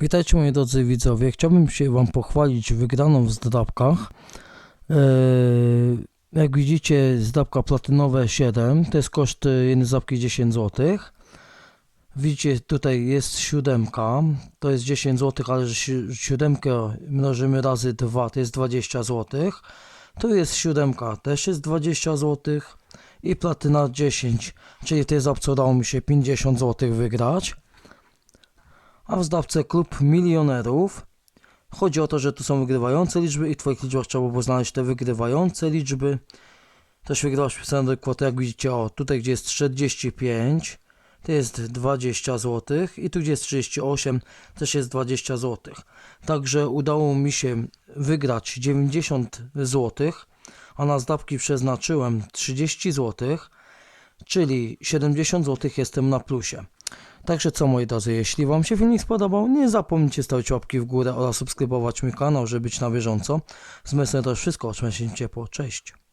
Witajcie moi drodzy widzowie. Chciałbym się Wam pochwalić wygraną w zdrabkach. Eee, jak widzicie, zdrabka platynowe 7, to jest koszt e, jednej zdrabki 10 zł. Widzicie, tutaj jest siódemka, to jest 10 zł, ale siódemkę mnożymy razy 2, to jest 20 zł. Tu jest siódemka, też jest 20 zł. I platyna 10, czyli w tej zapce udało mi się 50 zł wygrać a w zdawce klub milionerów. Chodzi o to, że tu są wygrywające liczby i w Twoich liczbach trzeba było znaleźć te wygrywające liczby. Też wygrałaś wpisane do kwoty, jak widzicie, o tutaj gdzie jest 45, to jest 20 zł i tu gdzie jest 38, też jest 20 zł. Także udało mi się wygrać 90 zł, a na zdawki przeznaczyłem 30 zł, czyli 70 zł jestem na plusie. Także co moi drodzy, jeśli Wam się filmik spodobał, nie zapomnijcie stawić łapki w górę oraz subskrybować mój kanał, żeby być na bieżąco. Z myślą to już wszystko, trzymajcie się ciepło, cześć.